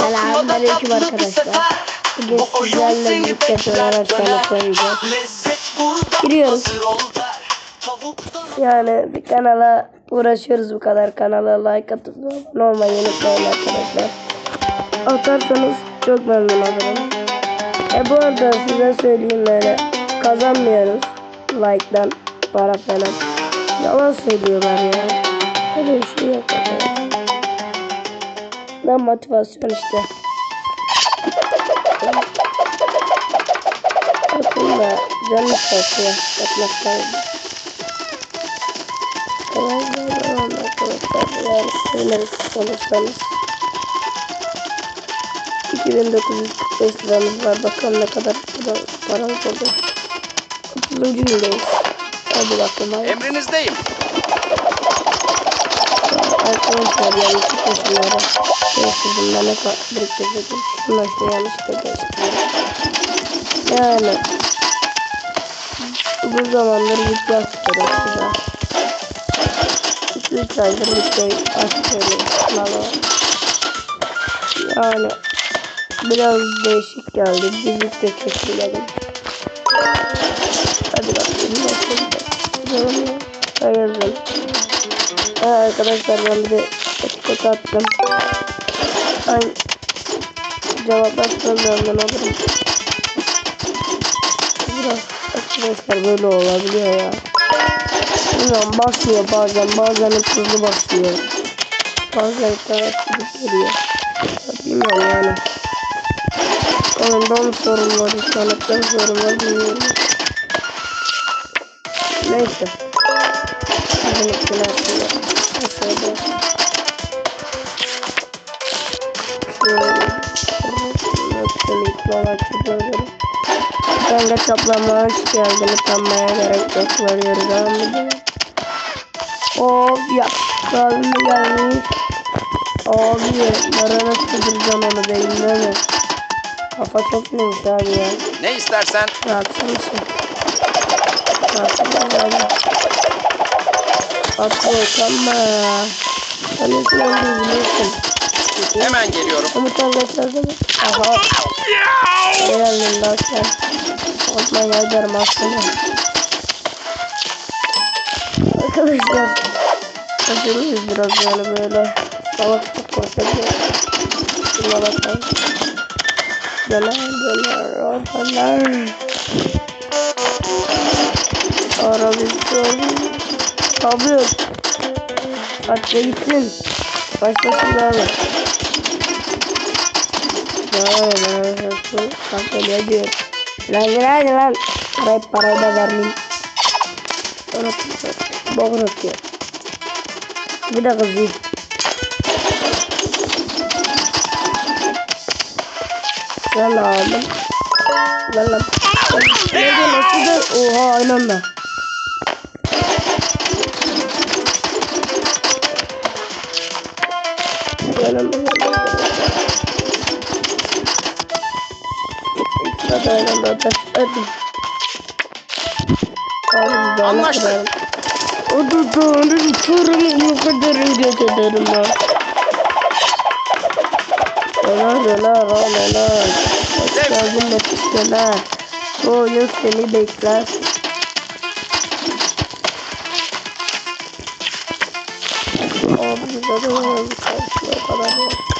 Selamünaleyküm arkadaşlar. Bugün sizlerle birlikte oynayacağız. Giriyoruz. Yani bir kanala uğraşıyoruz bu kadar. Kanala like atıp abone olmayı unutmayın arkadaşlar. Atarsanız çok memnun olurum. E bu arada size söyleyeyim böyle kazanmıyoruz like'dan para falan. Yalan söylüyorlar ya. Lan motivasyon işte. Bakın da canım korkuyor. Yapmaktan. Arkadaşlar yani seviniriz olursanız. 2945 liramız var. Bakalım ne kadar paramız oldu. 30. gündeyiz. Hadi bakalım. Emrinizdeyim. Arkadaşlar yanlışlıkla değiştirdim. Ben hep biriktirdim. Şunlar işte yanlışlıkla değiştirdim. Yani bu zamanları video istiyorum size. 2-3 aydır video açıyorum. Yani biraz değişik geldi. Bir video çekilelim. Hadi bakalım. Nasıl? Hayırlı. Ha, arkadaşlar ben bir de etiket attım. Ben cevaplarsanız memnun olurum. Biraz arkadaşlar böyle olabiliyor ya. Bilmiyorum basmıyor bazen bazen hızlı basıyor. Bazen gidip geliyor. Bilmiyorum yani. Oyunda mı sorun var, mi sorun var bilmiyorum. Neyse. Aslında. Aşağıda. Şöyle. Şöyle. Şöyle. Ben de toplamaya geldin. Utanmaya gerek yok. Varıyoruz abi. Of ya. Kalbime gelmiş. Abi yarana sıkılacağım onu mi? Kafa çok neymiş abi ya. Ne istersen Rahatsız mısın? Rahatsız abi. Atla utanma ya. Zaman biliyorsun? hemen geliyorum. Komutan geçerdi mi? Aha. Geldin lan sen. Korkma geldim aslında. Arkadaşlar. Acılıyız biraz yani böyle. Salaklık korkacağız. Şuna bakalım. Döner döner döner. Arabistan. Abi. Atla gitsin. Başlasın abi. Sampai dia aja Lagi aja lan Parah parah dah garmin Bohong ya Udah kezi Salam Salam Lagi nasıl da Oha aynı anda Anlaştık. O da doğru turum bu kadarın götürürüm ha. Neler neler ha neler. Geldin nefisler. Bu oyun seni bekler. Abi güzel oyun. O kadar yok.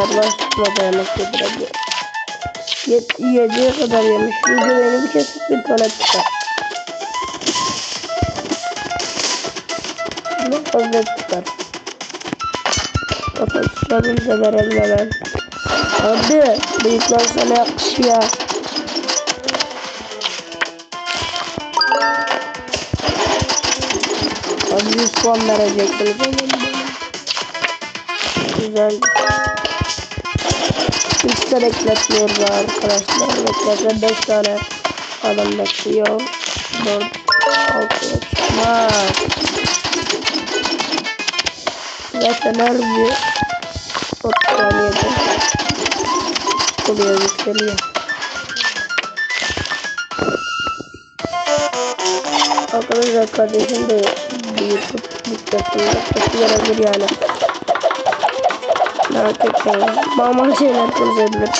Bilmeyenler başlamadı yemek yedirebilir. Yet yediye kadar yemiş. Beni bir kesip bir tane çıkar. Ne fazla çıkar. Kafa çıkarınca verelim hemen. Abi bıyıklar sana yakışıyor. Abi 100 puan vereceksiniz. Güzel. Hiç de bekletmiyoruz arkadaşlar. Bekletme 5 tane adam bekliyor. 4 6 çıkmaz. Zaten her bir 30 saniyede oluyor yükseliyor. Arkadaşlar kardeşim de YouTube videosunda sesi gelebilir yani. Merak etmeyin. Normal şeyler konuşabilir.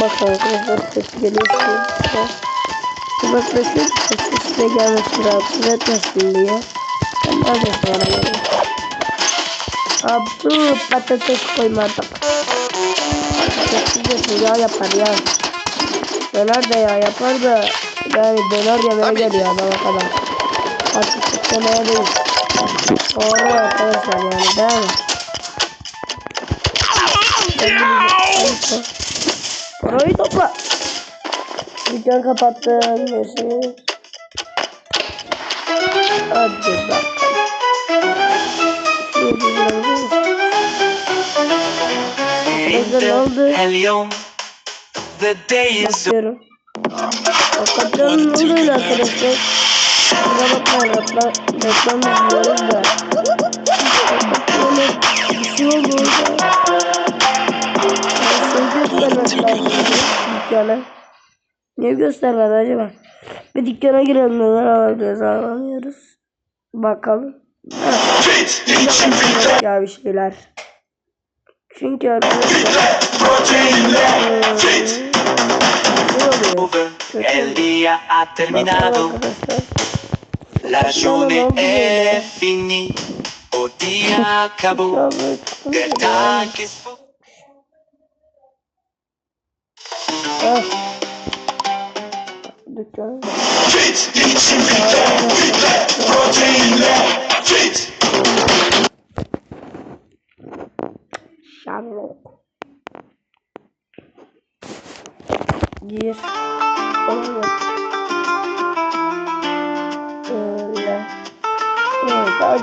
Bakın arkadaşlar ses geliyor size. Uzaklaşıyor ses size gelmesin rahatsız etmesin diye. Ben böyle sonra Abi patates koymadım. Patatesi yağ yapar ya. Döner de yağ yapar da yani döner yemeye geliyor adama kadar. Artık istemeye değil. Doğru arkadaşlar yani değil mi? Burayı topla. Dükkan kapattım. Görüşürüz. Hadi bak. Ne oldu? Kapatıyorum. Ne oldu arkadaşlar? Kusura bakmayın reklam, reklam izliyoruz da. Böyle bir şey oldu orada. Ben şey göstermek lazım dükkana. Niye göstermedi acaba? Bir dükkana girelim neler alabiliriz alamıyoruz. Bakalım. Ya bir şeyler. Çünkü arkadaşlar eee, ne oluyor? over El día ha terminado arkadaşlar. La journée est finie. Au diacabo. The dark is full. Treat, eat, simply don't we let protein law. Treat. Sherlock. Yes.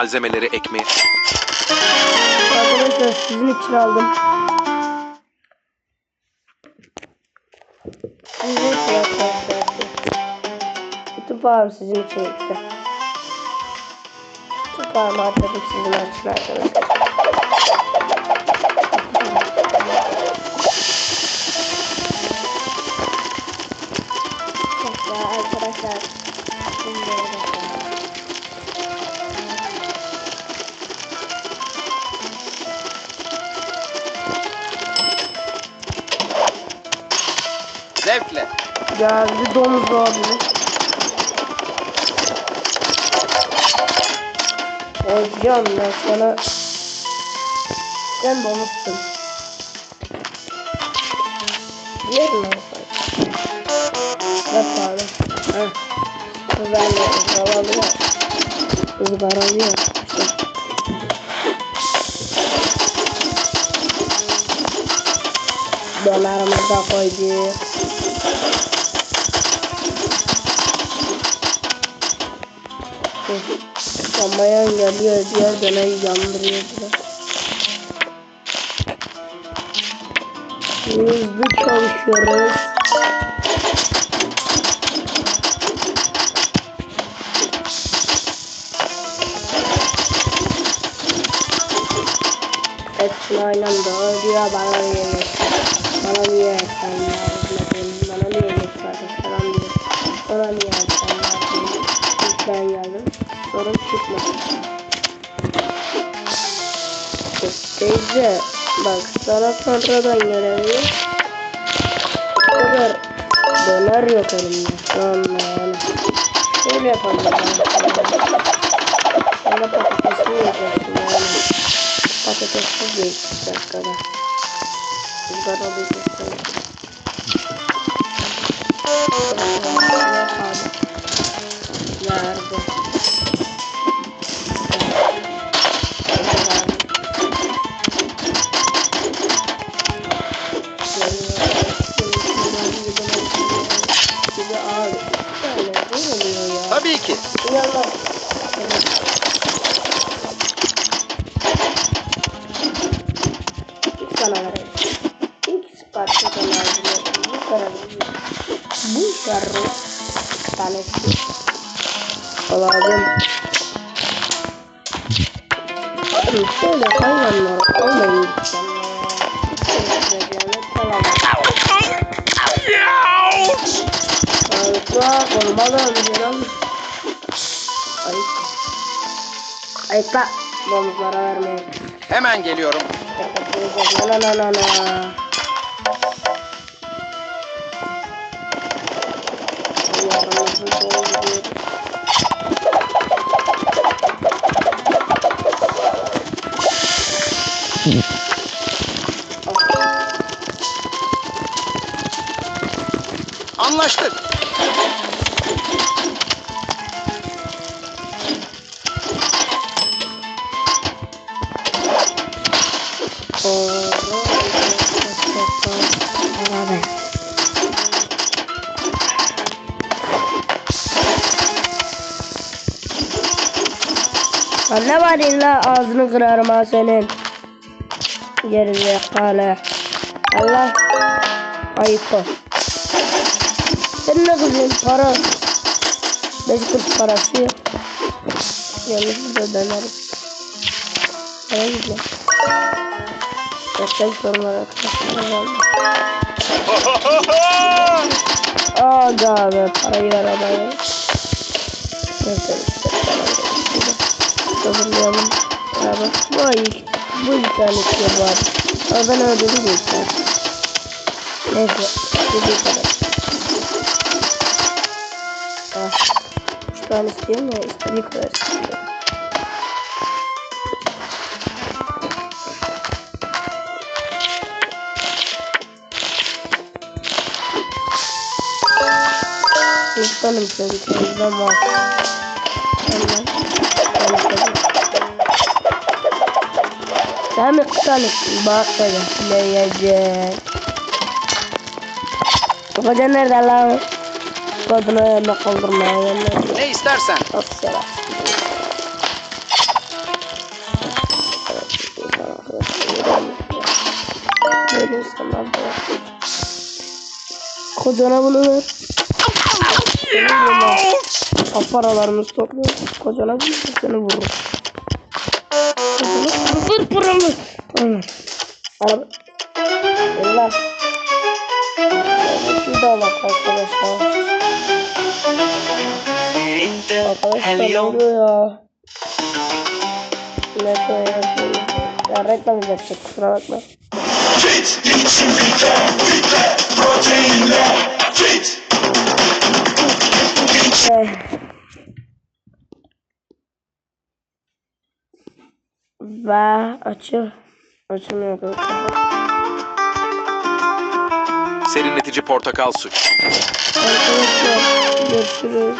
Malzemeleri ekmeğe. Arkadaşlar sizin için aldım. Sizin için arkadaşlar. Sizin için gitti. Kutup ağım harcadım sizin için arkadaşlar. Arkadaşlar. Zevkle. Geldi domuz abi. Hocam ben sana sen domuzsun. Yer mi olsaydı? Yap abi. Heh. Ben de ızgaralıyor. Izgaralıyor. İşte. Dolarımızı da koyduk. Yanmaya geliyor diğer dönem yandırıyor bile. Hızlı çalışıyoruz. Hepsini aynı anda diyor bana bir. Bana bir yemek sen Sorun çıkmadı. Teyze bak sana sonradan görevi bu kadar döner yok elimde anda yani. Şöyle yapalım. Sana patatesini yapacaksın yani. Patatessiz bir dakikada. Izgara bir dakikada. Nerede? Alalım. Oğlum şöyle hayvanlar ya. Ayıkla olmalı canım. Ayık. Ayıkla. Domuzlara vermeyin. Hemen geliyorum. Na na na na. Anlaştık. Beraber. Lan ne var illa ağzını kırarım ha senin. Gerizekalı. Allah. Ayıp ol. Sen ne kızıyorsun para? Beş kuruş parası yok. Yalnız da döneriz. Para gidiyor. Gerçek sorunlar arkadaşlar. Aga be parayı ver adaya. Neyse Ay bu interneti ya bu abi. Ama ben öldürdüm de internet. Neyse. Dediği kadar. Ah. Şu an istiyorum ya. istediği kadar istiyorum. Kıskanım çocuklarımızdan var. Hemen. Sen mi kıskanırsın? Bak böyle. Leyecek. Koca nerede lan? Kadını yerine kaldırmaya gelmedi. Ne istersen. Da var. Kocana bunu ver. O paralarımızı topluyor. Kocana bunu seni vurur. Aynen. Araba. Yıllar. Şurada bak arkadaşlar. Arkadaşlar oluyor ya? Ne koyuyorsun? Ya reklam izletecek kusura bakma. Eh. Ve açıl. Açılmıyor. Serinletici portakal suyu. Arkadaşlar görüşürüz.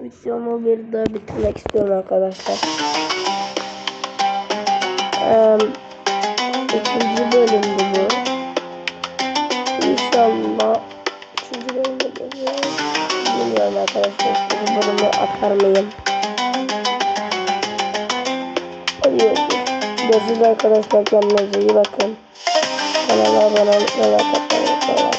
Videomu bir daha bitirmek istiyorum arkadaşlar. Eee ikinci bölümdü bu. İnşallah üçüncü bölümde. Bilmiyorum arkadaşlar. Bu bölümü atar mıyım? Hadi görüşürüz. Arkadaşlar. Kendinize iyi bakın. Kanala abone olmayı ve like atmayı arkadaşlar.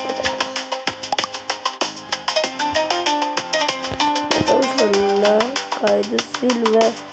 Sonunda kaydı sil ve.